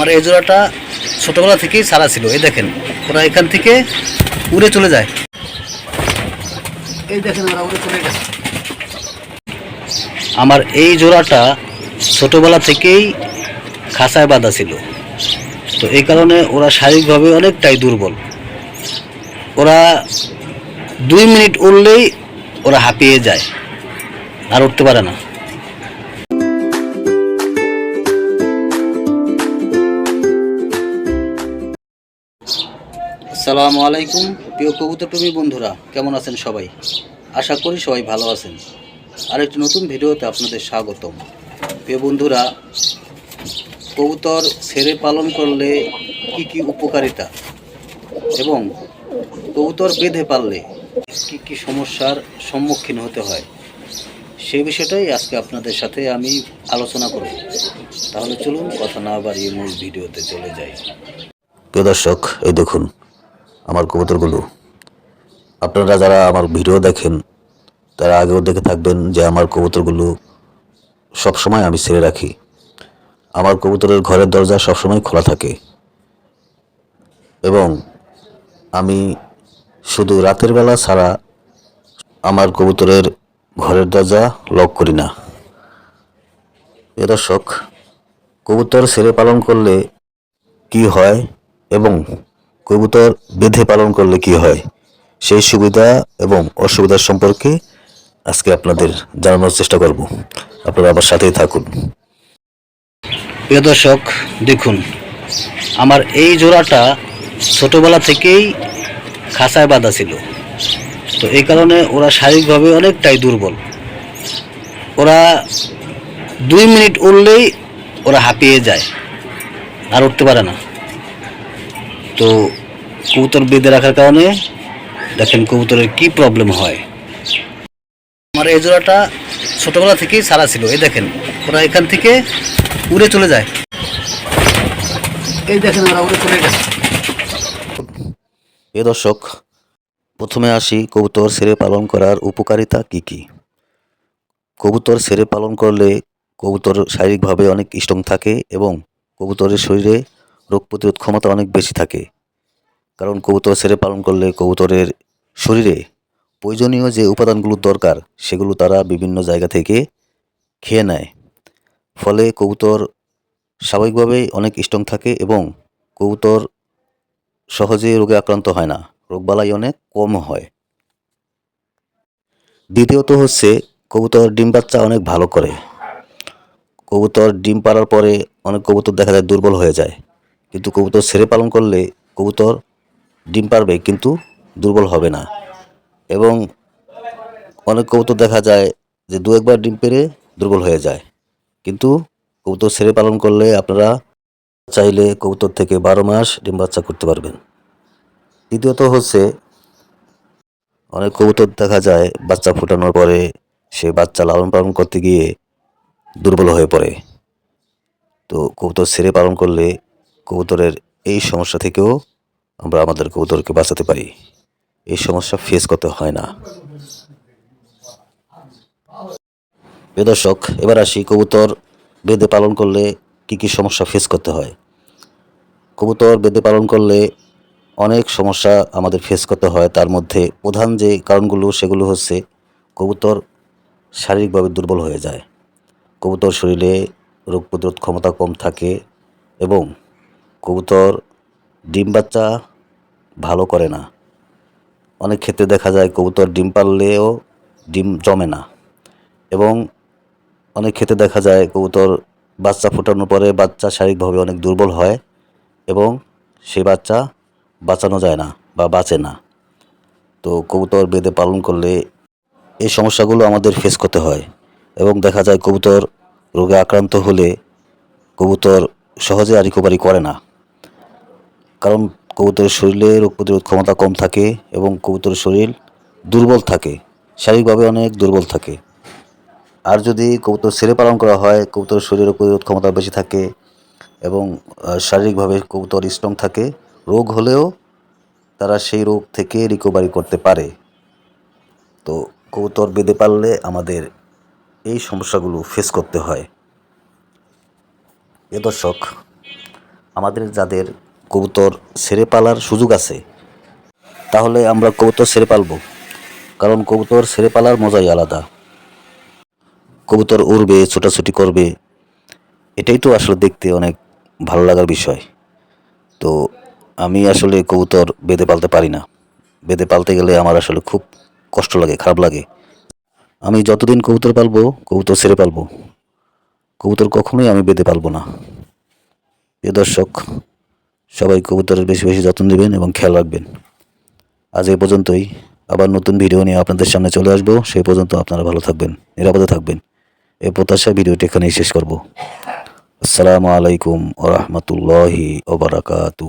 আমার এই জোড়াটা ছোটবেলা থেকেই সারা ছিল, এই দেখেন, ওরা এখান থেকে উড়ে চলে যায়। এই দেখেন ওরা উড়ে চলে গেছে। আমার এই জোড়াটা ছোটবেলা থেকেই খাঁচায় বাঁধা ছিল। তো এই কারণে ওরা শারীরিকভাবে অনেকটাই দুর্বল। ওরা দুই মিনিট উড়লেই ওরা হাঁপিয়ে যায়, আর উঠতে পারে না। আসসালামু আলাইকুম, প্রিয় কবুতরপ্রেমী বন্ধুরা, কেমন আছেন সবাই? আশা করি সবাই ভালো আছেন। আর একটি নতুন ভিডিওতে আপনাদের স্বাগতম। প্রিয় বন্ধুরা, কবুতর ছেড়ে পালন করলে কি কি উপকারিতা? এবং কবুতর বেঁধে পারলে কি কি সমস্যার সম্মুখীন হতে হয়? সেই বিষয়টাই আজকে আপনাদের সাথে আমি আলোচনা করব। তাহলে চলুন, কথা না বাড়িয়ে মূল ভিডিওতে চলে যাই। প্রিয় দর্শক, এই দেখুন আমার কবুতরগুলো। আপনারা যারা আমার ভিডিও দেখেন, তারা আগেও দেখে থাকবেন যে আমার কবুতরগুলো সবসময় আমি ছেড়ে রাখি। আমার কবুতরের ঘরের দরজা সবসময় খোলা থাকে। এবং আমি শুধু রাতের বেলা ছাড়া আমার কবুতরের ঘরের দরজা লক করি না। এ দর্শক, কবুতর ছেড়ে পালন করলে কি হয় এবং কবুতর বেঁধে পালন করলে কি হয়? সেই সুবিধা এবং অসুবিধা সম্পর্কে আজকে আপনাদের জানানোর চেষ্টা করব। আপনারা আমার সাথেই থাকুন। প্রিয় দর্শক, দেখুন, আমার এই জোড়াটা ছোটবেলা থেকেই খাঁচায় বাঁধা ছিল। তো এই কারণে ওরা শারীরিকভাবে অনেকটাই দুর্বল। ওরা দুই মিনিট উঠলেই ওরা হাঁপিয়ে যায় আর উঠতে পারে না। তো কবুতর বেঁধে রাখার কারণে দেখেন কবুতরের কি প্রবলেম হয়। আমার এই জোড়াটা ছোটবেলা থেকেই সারা ছিল। এই দেখেন, ওরা এখান থেকে উড়ে চলে যায়। এই দেখেন, ওরা উড়ে চলে গেছে। এ দর্শক, প্রথমে আসি কবুতর ছেড়ে পালন করার উপকারিতা কি কি? কবুতর ছেড়ে পালন করলে কবুতর শারীরিকভাবে অনেক স্ট্রং থাকে এবং কবুতরের শরীরে রোগ প্রতিরোধ ক্ষমতা অনেক বেশি থাকে। কারণ কবুতর ছেড়ে পালন করলে কবুতরের শরীরে প্রয়োজনীয় যে উপাদানগুলো দরকার, সেগুলো তারা বিভিন্ন জায়গা থেকে খেয়ে নেয়। ফলে কবুতর স্বাভাবিকভাবেই অনেক স্ট্রং থাকে এবং কবুতর সহজে রোগে আক্রান্ত হয় না, রোগবালাই অনেক কম হয়। দ্বিতীয়ত হচ্ছে, কবুতর ডিম বাচ্চা অনেক ভালো করে। কবুতর ডিম পাড়ার পরে অনেক কবুতর দেখা যায় দুর্বল হয়ে যায়। কিন্তু কবুতর ছেড়ে পালন করলে কবুতর ডিম পারবে, কিন্তু দুর্বল হবে না। এবং অনেক কবুতর দেখা যায় যে দু একবার ডিম পেরে দুর্বল হয়ে যায়। কিন্তু কবুতর ছেড়ে পালন করলে আপনারা চাইলে কবুতর থেকে বারো মাস ডিম বাচ্চা করতে পারবেন। দ্বিতীয়ত হচ্ছে, অনেক কবুতর দেখা যায় বাচ্চা ফোটানোর পরে সে বাচ্চা লালন পালন করতে গিয়ে দুর্বল হয়ে পড়ে। তো কবুতর ছেড়ে পালন করলে কবুতরের এই সমস্যা থেকেও আমরা আমাদের কবুতরকে বাঁচাতে পারি। এই সমস্যা ফেস করতে হয় না। দর্শক, এবার আসি কবুতর বেঁধে পালন করলে কি কি সমস্যা ফেস করতে হয়। কবুতর বেঁধে পালন করলে অনেক সমস্যা আমাদের ফেস করতে হয়। তার মধ্যে প্রধান যে কারণগুলো, সেগুলো হচ্ছে কবুতর শারীরিকভাবে দুর্বল হয়ে যায়। কবুতর শরীরে রোগ প্রতিরোধ ক্ষমতা কম থাকে এবং কবুতর ডিম বাচ্চা ভালো করে না। অনেক ক্ষেত্রে দেখা যায় কবুতর ডিম পারলেও ডিম জমে না। এবং অনেক ক্ষেত্রে দেখা যায় কবুতর বাচ্চা ফোটানোর পরে বাচ্চা শারীরিকভাবে অনেক দুর্বল হয় এবং সেই বাচ্চা বাঁচানো যায় না বা বাঁচে না। তো কবুতর বেঁধে পালন করলে এই সমস্যাগুলো আমাদের ফেস করতে হয় এবং দেখা যায় কবুতর রোগে আক্রান্ত হলে কবুতর সহজে আর রিকভারি করে না। কারণ কবুতরের শরীরে রোগ প্রতিরোধ ক্ষমতা কম থাকে এবং কবুতরের শরীর দুর্বল থাকে। শারীরিকভাবে অনেক দুর্বল থাকে। আর যদি কবুতর ছেড়ে পালন করা হয়, কবুতরের শরীরে প্রতিরোধ ক্ষমতা বেশি থাকে এবং শারীরিকভাবে কবুতর স্ট্রং থাকে, রোগ হলেও তারা সেই রোগ থেকে রিকভারি করতে পারে। তো কবুতর বেঁধে পারলে আমাদের এই সমস্যাগুলো ফেস করতে হয়। এ দর্শক, আমাদের যাদের কবুতর সেরে পালার সুযোগ আছে। তাহলে আমরা কবুতর সেরে পালবো, কারণ কবুতর সেরে পালার মজাই আলাদা। কবুতর উড়বে, ছোটাছুটি করবে, এটাই তো আসলে দেখতে অনেক ভালো লাগার বিষয়। তো আমি আসলে কবুতর বেঁধে পালতে পারি না। বেঁধে পালতে গেলে আমার আসলে খুব কষ্ট লাগে, খারাপ লাগে। আমি যতদিন কবুতর পালবো, কবুতর ছেড়ে পালবো। কবুতর কখনোই আমি বেঁধে পালবো না। প্রিয় দর্শক সবাই কবুতরের বেশি বেশি যত্ন দেবেন এবং খেয়াল রাখবেন। আজ এই পর্যন্তই। আবার নতুন ভিডিও নিয়ে আপনাদের সামনে চলে আসব। সেই পর্যন্ত আপনারা ভালো থাকবেন, নিরাপদে থাকবেন। এই প্রত্যাশা ভিডিওটি এখানেই শেষ করব। আসসালামু আলাইকুম ওরহমতুল্লাহি ওবরাকাতু